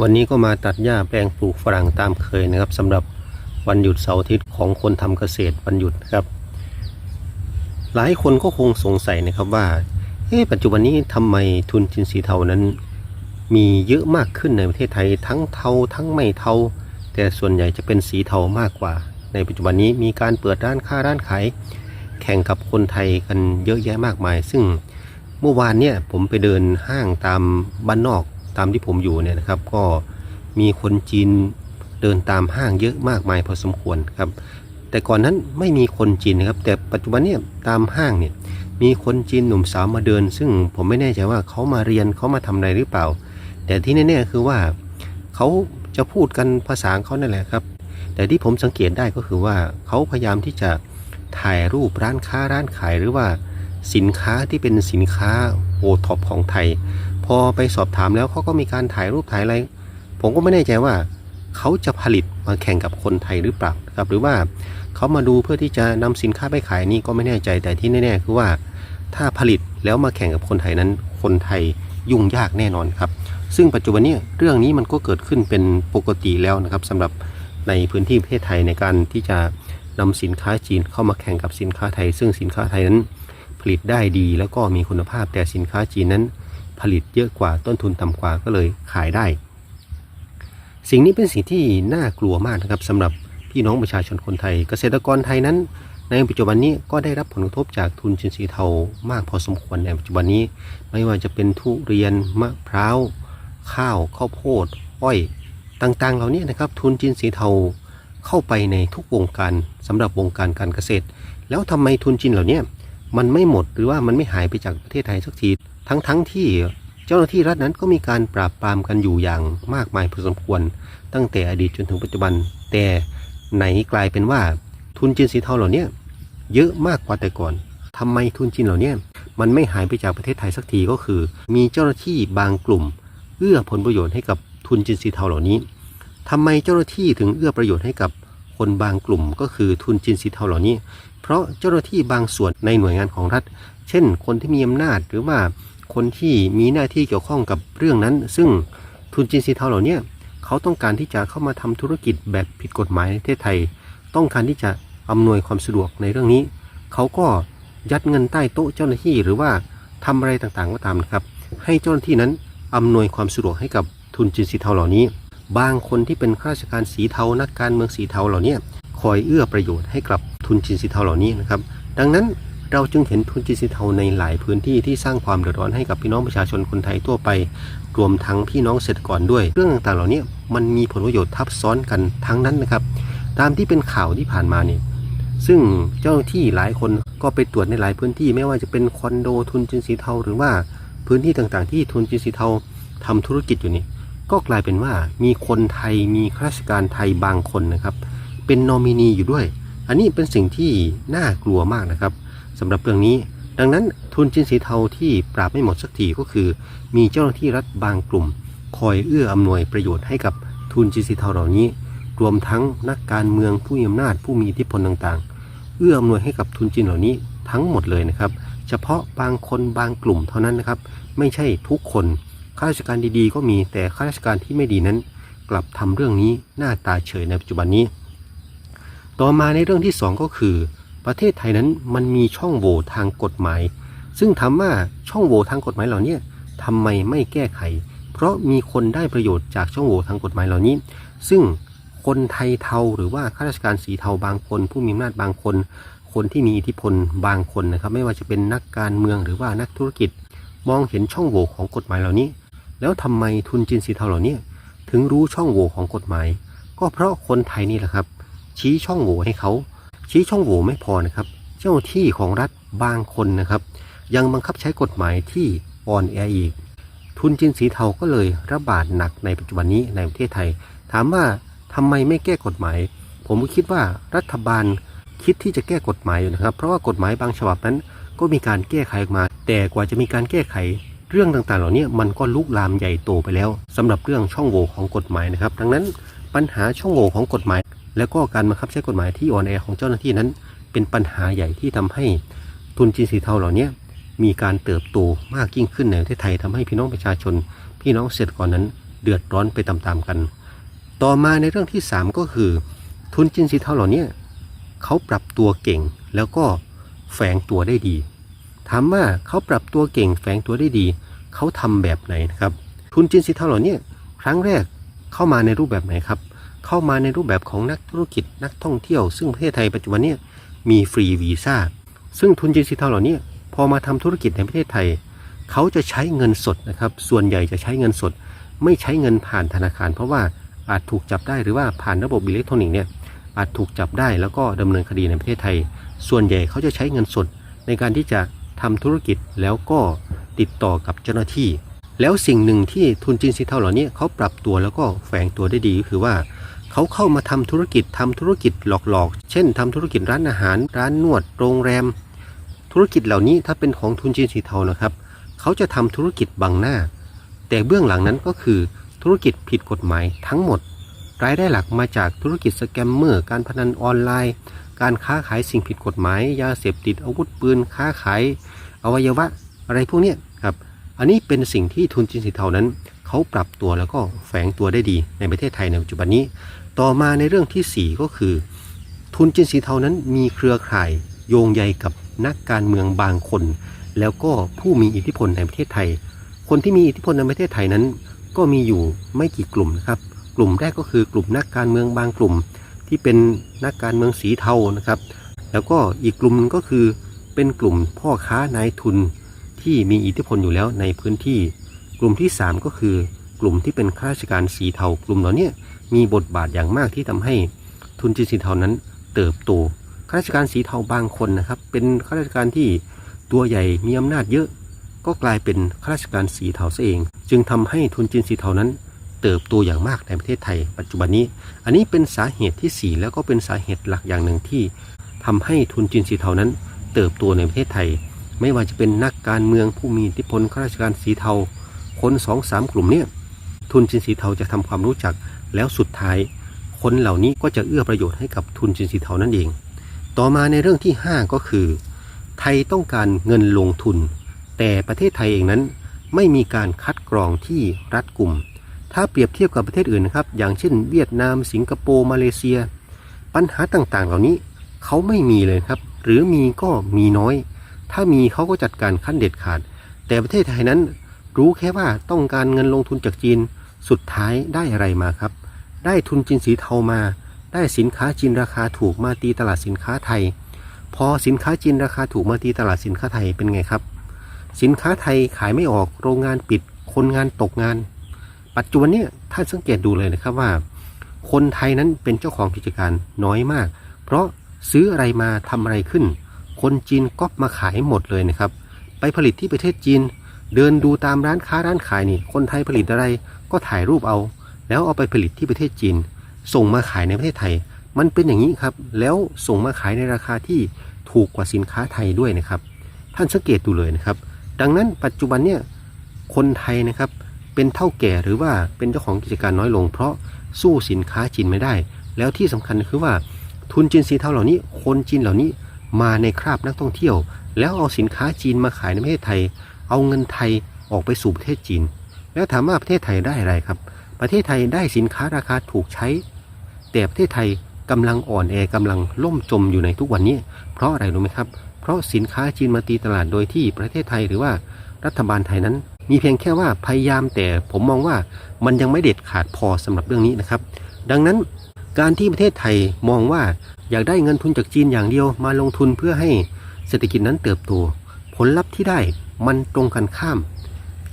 วันนี้ก็มาตัดหญ้าแปลงปลูกฝรั่งตามเคยนะครับสำหรับวันหยุดเสาร์อาทิตย์ของคนทำเกษตรวันหยุดครับ หลายคนก็คงสงสัยนะครับว่าเอ๊ะปัจจุบันนี้ทำไมทุนจินสีเทานั้น มีเยอะมากขึ้นในประเทศไทยทั้งเทาทั้งไม่เทาแต่ส่วนใหญ่จะเป็นสีเทามากกว่า ในปัจจุบันนี้มีการเปิดร้านค้าร้านขายแข่งกับคนไทยกันเยอะแยะมากมาย ซึ่งเมื่อวานเนี่ยผมไปเดินห้างตามบ้านนอก ตามที่ผมอยู่เนี่ยนะครับ ก็มีคนจีนเดินตามห้างเยอะมากมายพอสมควรครับ แต่ก่อนนั้นไม่มีคนจีนนะครับ แต่ปัจจุบันเนี่ยตามห้างเนี่ยมีคนจีนหนุ่มสาวมาเดิน ซึ่งผมไม่แน่ใจว่าเขามาเรียนเขามาทำอะไรหรือเปล่า แต่ที่แน่ๆคือว่าเขาจะพูดกันภาษาของเขานั่นแหละครับ แต่ที่ผมสังเกตได้ก็คือว่าเขาพยายามที่จะถ่ายรูปร้านค้าร้านขายหรือว่าสินค้าที่เป็นสินค้าโอท็อปของไทย พอไปสอบถามแล้วเขาก็มีการถ่ายรูปถ่ายอะไร ผมก็ไม่แน่ใจว่าเขาจะผลิตมาแข่งกับคนไทยหรือเปล่าครับหรือว่าเขามาดูเพื่อที่จะนำสินค้าไปขายนี่ก็ไม่แน่ใจแต่ที่แน่ๆคือว่า ถ้าผลิตแล้วมาแข่งกับคนไทยนั้น คนไทยยุ่งยากแน่นอนครับ ซึ่งปัจจุบันนี้เรื่องนี้มันก็เกิดขึ้นเป็นปกติแล้วนะครับสำหรับในพื้นที่ประเทศไทยในการที่จะนำสินค้าจีนเข้ามาแข่งกับสินค้าไทย ซึ่งสินค้าไทยนั้นผลิตได้ดีแล้วก็มีคุณภาพแต่สินค้าจีนนั้น ผลิตเยอะกว่าต้นทุนต่ำกว่าก็เลยขายได้ สิ่งนี้เป็นสิ่งที่น่ากลัวมากนะครับสำหรับพี่น้องประชาชนคนไทย เกษตรกรไทยนั้น ในปัจจุบันนี้ก็ได้รับผลกระทบจากทุนจินสีเทามากพอสมควรในปัจจุบันนี้ ไม่ว่าจะเป็นทุเรียนมะพร้าวข้าวข้าวโพดอ้อยต่างๆ เหล่านี้นะครับทุนจีนสีเทาเข้าไปในทุกวงการสำหรับวงการการเกษตร แล้วทำไมทุนจีนเหล่านี้มันไม่หมดหรือว่ามันไม่หายไปจากประเทศไทยสักที ทั้งๆทที่เจ้าหน้าที่รัฐนั้นก็มีการปราบปรามกันอยู่อย่างมากมายพอสมควร ตั้งแต่อดีตจนถึงปัจจุบัน แต่ไหนกลายเป็นว่าทุนจีนสีเทาเหล่านี้เยอะมากกว่าแต่ก่อนทำไมทุนจีนเหล่านี้มันไม่หายไปจากประเทศไทยสักทีก็คือ มีเจ้าหน้าที่บางกลุ่ม เอื้อผลประโยชน์ให้กับทุนจีนสีเทาเหล่านี้ทำไมเจ้าหน้าที่ถึงเอื้อประโยชน์ให้กับคนบางกลุ่ม ก็คือทุนจีนสีเทาเหล่านี้ เพราะเจ้าหน้าที่บางส่วนในหน่วยงานของรัฐ เช่น คนที่มีอำนาจหรือว่า คนที่มีหน้าที่เกี่ยวข้องกับเรื่องนั้น ซึ่งทุนจีนสีเทาเหล่านี้เขาต้องการที่จะเข้ามาทำธุรกิจแบบผิดกฎหมายในประเทศไทย ต้องการที่จะอำนวยความสะดวกในเรื่องนี้ เขาก็ยัดเงินใต้โต๊ะเจ้าหน้าที่หรือว่าทำอะไรต่างๆก็ตามนะครับ ให้เจ้าหน้าที่นั้นอำนวยความสะดวกให้กับทุนจีนสีเทาเหล่านี้ บางคนที่เป็นข้าราชการสีเทานักการเมืองสีเทาเหล่านี้คอยเอื้อประโยชน์ให้กับทุนจีนสีเทาเหล่านี้นะครับ ดังนั้น เราจึงเห็นทุนจีนสีเทาในหลายพื้นที่ที่สร้างความเดือดร้อนให้กับพี่น้องประชาชนคนไทยทั่วไป รวมทั้งพี่น้องเกษตรกรด้วย เรื่องต่างๆเหล่านี้มันมีผลประโยชน์ทับซ้อนกันทั้งนั้นนะครับ ตามที่เป็นข่าวที่ผ่านมาเนี่ยซึ่งเจ้าหน้าที่หลายคนก็ไปตรวจในหลายพื้นที่ไม่ว่าจะเป็นคอนโดทุนจีนสีเทาหรือว่าพื้นที่ต่างๆ ที่ทุนจีนสีเทาทำธุรกิจอยู่นี่ก็กลายเป็นว่ามีคนไทยมีข้าราชการไทยบางคนนะครับ เป็นนอมินีอยู่ด้วย อันนี้เป็นสิ่งที่น่ากลัวมากนะครับ สำหรับเรื่องนี้ ดังนั้นทุนจีนสีเทาที่ปราบไม่หมดสักทีก็คือ มีเจ้าหน้าที่รัฐบางกลุ่ม คอยเอื้ออำนวยประโยชน์ให้กับทุนจีนสีเทาเหล่านี้ รวมทั้งนักการเมืองผู้มีอำนาจผู้มีอิทธิพลต่างๆ เอื้ออำนวยให้กับทุนจีนเหล่านี้ทั้งหมดเลยนะครับ เฉพาะบางคนบางกลุ่มเท่านั้นนะครับ ไม่ใช่ทุกคนข้าราชการดีๆ ก็มีแต่ข้าราชการที่ไม่ดีนั้น กลับทำเรื่องนี้หน้าตาเฉยในปัจจุบันนี้ ต่อมาในเรื่องที่สองก็คือ ประเทศไทยนั้นมันมีช่องโหว่ทางกฎหมาย ซึ่งถามว่าช่องโหว่ทางกฎหมายเหล่านี้ทำไมไม่แก้ไข เพราะมีคนได้ประโยชน์จากช่องโหว่ทางกฎหมายเหล่านี้ ซึ่งคนไทยเทาหรือว่าข้าราชการสีเทาบางคน ผู้มีอำนาจบางคน คนที่มีอิทธิพลบางคนนะครับ ไม่ว่าจะเป็นนักการเมืองหรือว่านักธุรกิจ มองเห็นช่องโหว่ของกฎหมายเหล่านี้ แล้วทำไมทุนจีนสีเทาเหล่านี้ถึงรู้ช่องโหว่ของกฎหมาย ก็เพราะคนไทยนี่แหละครับ ชี้ช่องโหว่ให้เขา ชี้ช่องโหว่ไม่พอนะครับ เจ้าที่ของรัฐบางคนนะครับ ยังบังคับใช้กฎหมายที่อ่อนแออีก ทุนจีนสีเทาก็เลยระบาดหนักในปัจจุบันนี้ในประเทศไทย ถามว่าทำไมไม่แก้กฎหมาย ผมก็คิดว่ารัฐบาลคิดที่จะแก้กฎหมายอยู่นะครับ เพราะว่ากฎหมายบางฉบับนั้น ก็มีการแก้ไขออกมา แต่กว่าจะมีการแก้ไขเรื่องต่างๆ เหล่านี้มันก็ลุกลามใหญ่โตไปแล้วสำหรับเรื่องช่องโหว่ของกฎหมายนะครับ ดังนั้นปัญหาช่องโหว่ของกฎหมาย แล้วก็การบังคับใช้กฎหมายที่อ่อนแอของเจ้าหน้าที่นั้น เป็นปัญหาใหญ่ที่ทำให้ทุนจีนสีเทาเหล่านี้มีการเติบโตมากยิ่งขึ้นในประเทศไทยทำให้พี่น้องประชาชน พี่น้องเกษตรกรนั้นเดือดร้อนไปตามๆกัน ต่อมาในเรื่องที่ 3 ก็คือ ทุนจีนสีเทาเหล่านี้เขาปรับตัวเก่งแล้วก็แฝงตัวได้ดีถามว่าเขาปรับตัวเก่งแฝงตัวได้ดี เขาทำแบบไหนนะครับ ทุนจีนสีเทาเหล่านี้ครั้งแรกเข้ามาในรูปแบบไหนครับ เข้ามาในรูปแบบของนักธุรกิจนักท่องเที่ยว ซึ่งประเทศไทยปัจจุบันเนี่ยมีฟรีวีซ่าซึ่งทุนจีนสีเทาเหล่านี้พอมาทำธุรกิจในประเทศไทย เขาจะใช้เงินสดนะครับส่วนใหญ่จะใช้เงินสด ไม่ใช้เงินผ่านธนาคาร เพราะว่าอาจถูกจับได้หรือว่าผ่านระบบอิเล็กทรอนิกส์เนี่ยอาจถูกจับได้แล้วก็ดำเนินคดีในประเทศไทย ส่วนใหญ่เขาจะใช้เงินสด ในการที่จะทำธุรกิจแล้วก็ติดต่อกับเจ้าหน้าที่ แล้วสิ่งหนึ่งที่ทุนจีนสีเทาเหล่านี้เขาปรับตัวแล้วก็แฝงตัวได้ดีก็คือว่า เขาเข้ามาทำธุรกิจทำธุรกิจหลอกๆ เช่นทำธุรกิจร้านอาหาร ร้านนวด โรงแรม ธุรกิจเหล่านี้ถ้าเป็นของทุนจีนสีเทานะครับ เขาจะทำธุรกิจบังหน้า แต่เบื้องหลังนั้นก็คือธุรกิจผิดกฎหมายทั้งหมด รายได้หลักมาจากธุรกิจสแกมเมอร์ การพนันออนไลน์ การค้าขายสิ่งผิดกฎหมาย ยาเสพติด อาวุธปืน ค้าขาย อวัยวะ อะไรพวกนี้ครับ อันนี้เป็นสิ่งที่ทุนจีนสีเทานั้น เขาปรับตัวแล้วก็แฝงตัวได้ดีในประเทศไทยในปัจจุบันนี้ ต่อมาในเรื่องที่ 4 ก็คือ ทุนจีนสีเทานั้นมีเครือข่ายโยงใยกับนักการเมืองบางคน แล้วก็ผู้มีอิทธิพลในประเทศไทย คนที่มีอิทธิพลในประเทศไทยนั้น ก็มีอยู่ไม่กี่กลุ่มนะครับ กลุ่มแรกก็คือกลุ่มนักการเมืองบางกลุ่ม ที่เป็นนักการเมืองสีเทานะครับ แล้วก็อีกกลุ่มก็คือเป็นกลุ่มพ่อค้านายทุนที่มีอิทธิพลอยู่แล้วในพื้นที่ กลุ่มที่ 3 ก็คือกลุ่มที่เป็นข้าราชการสีเทากลุ่มเหล่านี้ มีบทบาทอย่างมากที่ทำให้ทุนจีนสีเทานั้นเติบโตข้าราชการสีเทาบางคนนะครับ เป็นข้าราชการที่ตัวใหญ่มีอำนาจเยอะ ก็กลายเป็นข้าราชการสีเทาซะเอง จึงทำให้ทุนจีนสีเทานั้น เติบโตอย่างมากในประเทศไทย ปัจจุบันนี้ อันนี้เป็นสาเหตุที่ 4 แล้วก็เป็นสาเหตุหลักอย่างหนึ่งที่ทำให้ทุนจีนสีเทานั้น เติบโตในประเทศไทย ไม่ว่าจะเป็นนักการเมืองผู้มีอิทธิพลข้าราชการสีเทาคนสองสามกลุ่มเนี่ยทุนจีนสีเทาจะทำความรู้จัก แล้วสุดท้าย คนเหล่านี้ก็จะเอื้อประโยชน์ให้กับทุนจีนสีเทานั่นเอง ต่อมาในเรื่องที่ 5 ก็คือ ไทยต้องการเงินลงทุน แต่ประเทศไทยเองนั้นไม่มีการคัดกรองที่รัดกุม ถ้าเปรียบเทียบกับประเทศอื่นนะครับ อย่างเช่น เวียดนาม สิงคโปร์ มาเลเซีย ปัญหาต่างๆ เหล่านี้เขาไม่มีเลยครับ หรือมีก็มีน้อย ถ้ามีเขาก็จัดการขั้นเด็ดขาด แต่ประเทศไทยนั้นรู้แค่ว่าต้องการเงินลงทุนจากจีน สุดท้ายได้อะไรมาครับ ได้ทุนจีนสีเทามา ได้สินค้าจีนราคาถูกมาตีตลาดสินค้าไทย พอสินค้าจีนราคาถูกมาตีตลาดสินค้าไทยเป็นไงครับ สินค้าไทยขายไม่ออกโรงงานปิด คนงานตกงาน ปัจจุบันเนี่ยท่านสังเกตดูเลยนะครับว่า คนไทยนั้นเป็นเจ้าของกิจการน้อยมาก เพราะซื้ออะไรมาทำอะไรขึ้น คนจีนก๊อปมาขายหมดเลยนะครับ ไปผลิตที่ประเทศจีน เดินดูตามร้านค้าร้านขายนี่ คนไทยผลิตอะไรก็ถ่ายรูปเอา แล้วเอาไปผลิตที่ประเทศจีน ส่งมาขายในประเทศไทย มันเป็นอย่างนี้ครับ แล้วส่งมาขายในราคาที่ถูกกว่าสินค้าไทยด้วยนะครับ ท่านสังเกตดูเลยนะครับ ดังนั้นปัจจุบันเนี่ยคนไทยนะครับเป็นเท่าแก่หรือว่าเป็นเจ้าของกิจการน้อยลง เพราะสู้สินค้าจีนไม่ได้ แล้วที่สำคัญคือว่าทุนจีนสีเทาเหล่านี้ คนจีนเหล่านี้มาในคราบนักท่องเที่ยว แล้วเอาสินค้าจีนมาขายในประเทศไทย เอาเงินไทยออกไปสู่ประเทศจีน แล้วถามว่าประเทศไทยได้อะไรครับ ประเทศไทยได้สินค้าราคาถูกใช้ แต่ประเทศไทยกำลังอ่อนแอกำลังล่มจมอยู่ในทุกวันนี้ เพราะอะไรรู้ไหมครับ เพราะสินค้าจีนมาตีตลาดโดยที่ประเทศไทยหรือว่ารัฐบาลไทยนั้น มีเพียงแค่ว่าพยายามแต่ผมมองว่ามันยังไม่เด็ดขาดพอสำหรับเรื่องนี้นะครับ ดังนั้นการที่ประเทศไทยมองว่าอยากได้เงินทุนจากจีนอย่างเดียวมาลงทุนเพื่อให้เศรษฐกิจนั้นเติบโตผลลัพธ์ที่ได้มันตรงกันข้าม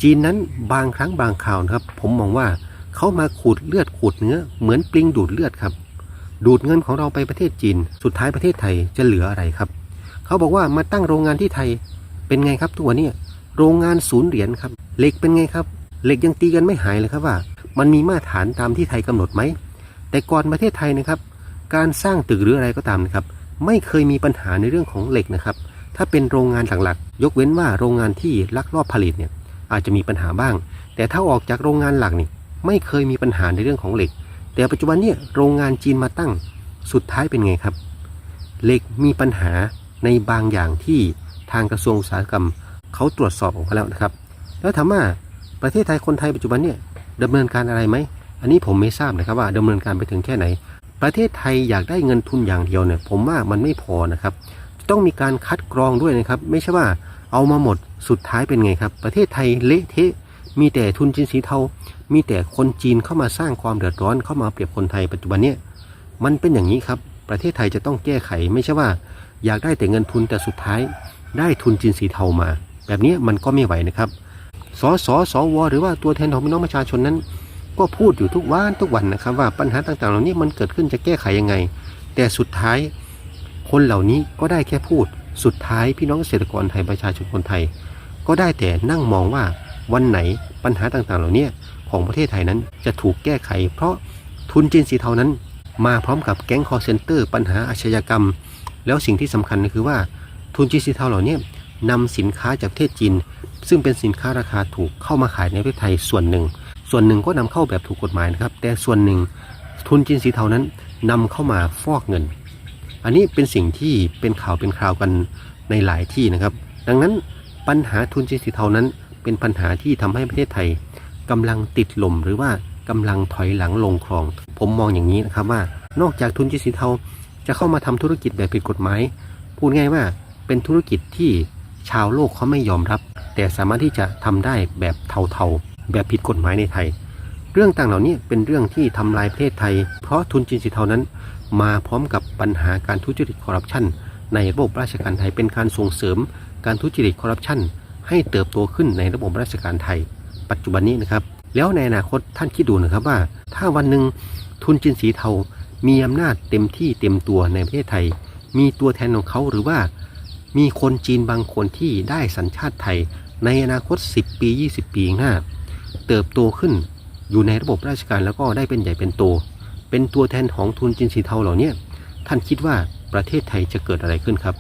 จีนนั้นบางครั้งบางคราวนะครับ ผมมองว่า เขามาขูดเลือดขูดเนื้อ เหมือนปลิงดูดเลือดครับ ดูดเงินของเราไปประเทศจีน สุดท้ายประเทศไทยจะเหลืออะไรครับ เขาบอกว่ามาตั้งโรงงานที่ไทยเป็นไงครับทุกวันนี้โรงงานศูนย์เหรียญครับเหล็กเป็นไงครับเหล็กยังตีกันไม่หายเลยครับว่า มันมีมาตรฐานตามที่ไทยกำหนดไหมแต่ก่อนประเทศไทยนะครับ การสร้างตึกหรืออะไรก็ตามนะครับ ไม่เคยมีปัญหาในเรื่องของเหล็กนะครับ ถ้าเป็นโรงงานหลักๆยกเว้นว่าโรงงานที่ลักลอบผลิตเนี่ยอาจจะมีปัญหาบ้าง แต่ถ้าออกจากโรงงานหลักนี่ ไม่เคยมีปัญหาในเรื่องของเหล็ก แต่ปัจจุบันเนี่ยโรงงานจีนมาตั้งสุดท้ายเป็นไงครับ เหล็กมีปัญหาในบางอย่างที่ทางกระทรวงอุตสาหกรรมเขาตรวจสอบออกมาแล้วนะครับ แล้วถามว่าประเทศไทยคนไทยปัจจุบันเนี่ยดำเนินการอะไรไหม อันนี้ผมไม่ทราบนะครับว่าดำเนินการไปถึงแค่ไหน ประเทศไทยอยากได้เงินทุนอย่างเดียวเนี่ยผมว่ามันไม่พอนะครับ ต้องมีการคัดกรองด้วยนะครับ ไม่ใช่ว่าเอามาหมดสุดท้ายเป็นไงครับ ประเทศไทยเละเทะ มีแต่ทุนจีนสีเทา มีแต่คนจีนเข้ามาสร้างความเดือดร้อนเข้ามาเปรียบคนไทยปัจจุบันเนี้ยมันเป็นอย่างนี้ครับ ประเทศไทยจะต้องแก้ไขไม่ใช่ว่า อยากได้แต่เงินทุนแต่สุดท้าย ได้ทุนจีนสีเทามา แบบนี้มันก็ไม่ไหวนะครับสสสวหรือว่าตัวแทนของพี่น้องประชาชนนั้น ก็พูดอยู่ทุกวันทุกวันนะครับ ว่าปัญหาต่างๆ เหล่านี้มันเกิดขึ้นจะแก้ไขยังไง แต่สุดท้าย คนเหล่านี้ก็ได้แค่พูด สุดท้ายพี่น้องเกษตรกรไทยประชาชนคนไทย ก็ได้แต่นั่งมองว่า วันไหนปัญหาต่างๆ เหล่านี้ของประเทศไทยนั้นจะถูกแก้ไข เพราะทุนจีนสีเทานั้น มาพร้อมกับแก๊งคอร์เซนเตอร์ ปัญหาอาชญากรรม แล้วสิ่งที่สำคัญก็คือว่าทุนจีนสีเทาเหล่านี้นำสินค้าจากประเทศจีน ซึ่งเป็นสินค้าราคาถูกเข้ามาขายในประเทศไทยส่วนหนึ่ง ส่วนหนึ่งก็นำเข้าแบบถูกกฎหมายนะครับ แต่ส่วนหนึ่งทุนจีนสีเทานั้นนำเข้ามาฟอกเงิน อันนี้เป็นสิ่งที่เป็นข่าวเป็นคราวกันในหลายที่นะครับ ดังนั้นปัญหาทุนจีนสีเทานั้น เป็นปัญหาที่ทำให้ประเทศไทยกำลังติดลมหรือว่ากำลังถอยหลังลงคลอง ผมมองอย่างนี้นะครับว่า นอกจากทุนจีนสีเทาจะเข้ามาทำธุรกิจแบบผิดกฎหมายพูดง่ายว่าเป็นธุรกิจที่ชาวโลกเขาไม่ยอมรับ แต่สามารถที่จะทำได้แบบเทาๆ แบบผิดกฎหมายในไทย เรื่องต่างเหล่านี้เป็นเรื่องที่ทำลายประเทศไทย เพราะทุนจีนสีเทานั้น มาพร้อมกับปัญหาการทุจริตคอร์รัปชันในระบบราชการไทยเป็นการส่งเสริมการทุจริตคอร์รัปชัน ให้เติบโตขึ้นในระบบราชการไทย ปัจจุบันนี้นะครับ แล้วในอนาคตท่านคิดดูนะครับว่า ถ้าวันหนึ่งทุนจีนสีเทา มีอำนาจเต็มที่เต็มตัวในประเทศไทย มีตัวแทนของเขาหรือว่ามีคนจีนบางคนที่ได้สัญชาติไทย ในอนาคต 10 ปี 20 ปีข้างหน้า เติบโตขึ้นอยู่ในระบบราชการแล้วก็ได้เป็นใหญ่เป็นโต เป็นตัวแทนของทุนจีนสีเทาเหล่านี้ท่านคิดว่าประเทศไทยจะเกิดอะไรขึ้นครับ